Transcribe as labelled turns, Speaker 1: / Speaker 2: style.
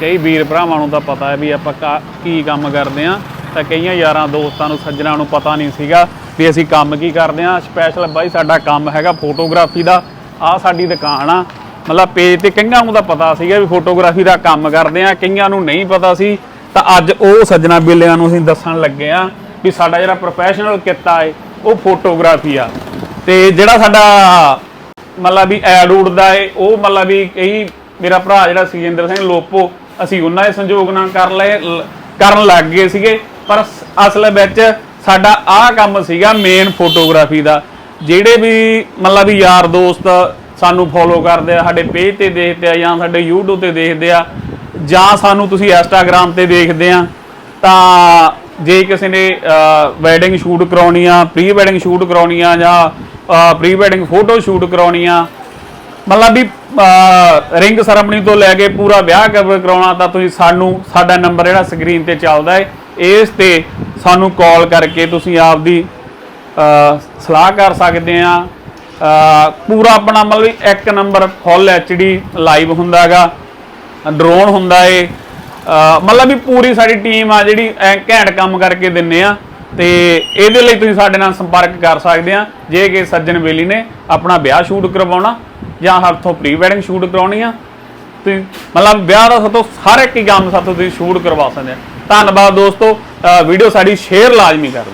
Speaker 1: ਕਈ ਵੀਰ ਭਰਾਵਾਂ ਨੂੰ ਤਾਂ ਪਤਾ ਹੈ ਵੀ ਆਪਾਂ ਕਾ- ਕੀ ਕੰਮ ਕਰਦੇ ਆ ਤਾਂ ਕਈਆਂ ਯਾਰਾਂ ਦੋਸਤਾਂ ਨੂੰ, ਸੱਜਣਾ ਨੂੰ ਪਤਾ ਨਹੀਂ ਸੀਗਾ ਵੀ ਅਸੀਂ ਕੰਮ ਕੀ ਕਰਦੇ ਆ ਸਪੈਸ਼ਲ ਬਾਈ ਸਾਡਾ ਕੰਮ ਹੈਗਾ ਫੋਟੋਗ੍ਰਾਫੀ ਦਾ। ਆ ਸਾਡੀ ਦੁਕਾਨ ਆ। ਮਤਲਬ ਪੇਜ ਤੇ ਕਈਆਂ ਨੂੰ ਤਾਂ ਪਤਾ ਸੀਗਾ ਵੀ ਫੋਟੋਗ੍ਰਾਫੀ ਦਾ ਕੰਮ ਕਰਦੇ ਆ ਕਈਆਂ ਨੂੰ ਨਹੀਂ ਪਤਾ ਸੀ। ਤਾਂ ਅੱਜ ਉਹ ਸੱਜਣਾ ਬਿੱਲਿਆਂ ਨੂੰ ਅਸੀਂ ਦੱਸਣ ਲੱਗੇ ਆ ਵੀ ਸਾਡਾ ਜਿਹੜਾ ਪ੍ਰੋਫੈਸ਼ਨਲ ਕਿੱਤਾ ਹੈ ਉਹ ਫੋਟੋਗ੍ਰਾਫੀ ਆ। ਤੇ ਜਿਹੜਾ ਸਾਡਾ ਮਤਲਬ ਵੀ ਐਡ ਉਡਦਾ ਏ, ਉਹ ਮਤਲਬ ਵੀ ਕਈ ਮੇਰਾ ਭਰਾ ਜਿਹੜਾ ਸੁਜਿੰਦਰ ਸਿੰਘ ਲੋਪੋ ਅਸੀਂ ਉਹਨਾਂ ਦੇ ਸੰਯੋਗ ਨਾਲ ਕਰ ਲਏ ਕਰਨ ਲੱਗ ਗਏ ਸੀਗੇ। ਪਰ ਅਸਲ ਵਿੱਚ ਸਾਡਾ ਆਹ ਕੰਮ ਸੀਗਾ ਮੇਨ ਫੋਟੋਗ੍ਰਾਫੀ ਦਾ। ਜਿਹੜੇ ਵੀ ਮਤਲਬ ਵੀ ਯਾਰ ਦੋਸਤ ਸਾਨੂੰ ਫੋਲੋ ਕਰਦੇ ਆ, ਸਾਡੇ ਪੇਜ ਤੇ ਦੇਖਦੇ ਆ ਜਾਂ ਸਾਡੇ YouTube ਤੇ ਦੇਖਦੇ ਆ, ਜਾਂ ਸਾਨੂੰ ਤੁਸੀਂ Instagram ਤੇ ਦੇਖਦੇ ਆ, ਤਾਂ ਜੇ ਕਿਸੇ ਨੇ ਵੈਡਿੰਗ ਸ਼ੂਟ ਕਰਾਉਣੀ ਆ ਪ੍ਰੀ ਵੈਡਿੰਗ ਸ਼ੂਟ ਕਰਾਉਣੀ ਆ ਜਾਂ ਪ੍ਰੀ ਵੈਡਿੰਗ ਫੋਟੋ ਸ਼ੂਟ ਕਰਾਉਣੀ ਆ ਮਤਲਬ ਵੀ ਰਿੰਗ ਸੈਰਮਨੀ ਤੋਂ ਲੈ ਕੇ ਪੂਰਾ ਵਿਆਹ ਕਰਾਉਣਾ ਤਾਂ ਤੁਸੀਂ ਸਾਨੂੰ ਸਾਡਾ ਨੰਬਰ ਜਿਹੜਾ ਸਕਰੀਨ ਤੇ ਚੱਲਦਾ ਹੈ ਇਸ ਤੇ ਸਾਨੂੰ ਕਾਲ ਕਰਕੇ ਤੁਸੀਂ ਆਪਦੀ ਅਹ, ਸਲਾਹ ਕਰ ਸਕਦੇ ਆ। ਪੂਰਾ ਆਪਣਾ ਮਤਲਬ ਵੀ ਇੱਕ ਨੰਬਰ ਫੁੱਲ ਐਚਡੀ ਲਾਈਵ ਹੁੰਦਾਗਾ ਡਰੋਨ ਹੁੰਦਾ ਏ। ਮਤਲਬ ਵੀ ਪੂਰੀ ਸਾਡੀ ਟੀਮ ਆ ਜਿਹੜੀ ਘੈਂਟ ਕੰਮ ਕਰਕੇ ਦਿੰਨੇ ਆ ਤੇ ਇਹਦੇ ਲਈ ਤੁਸੀਂ ਸਾਡੇ ਨਾਲ ਸੰਪਰਕ ਕਰ ਸਕਦੇ ਆ ਜੇ ਕਿ ਸੱਜਣ ਬੇਲੀ ਨੇ ਆਪਣਾ ਵਿਆਹ ਸ਼ੂਟ ਕਰਵਾਉਣਾ ਜਾਂ ਹੱਥੋਂ ਪ੍ਰੀ ਵੈਡਿੰਗ ਸ਼ੂਟ ਕਰਾਉਣੀ ਆ। ਤੇ ਮਤਲਬ ਵਿਆਹ ਦਾ ਸਾਤੋਂ ਹਰ ਇੱਕ ਹੀ ਕੰਮ ਸਾਤੋਂ ਤੁਸੀਂ ਸ਼ੂਟ ਕਰਵਾ ਸਕਦੇ ਆ। ਧੰਨਵਾਦ ਦੋਸਤੋ ਵੀਡੀਓ ਸਾਡੀ ਸ਼ੇਅਰ ਲਾਜ਼ਮੀ ਕਰੋ।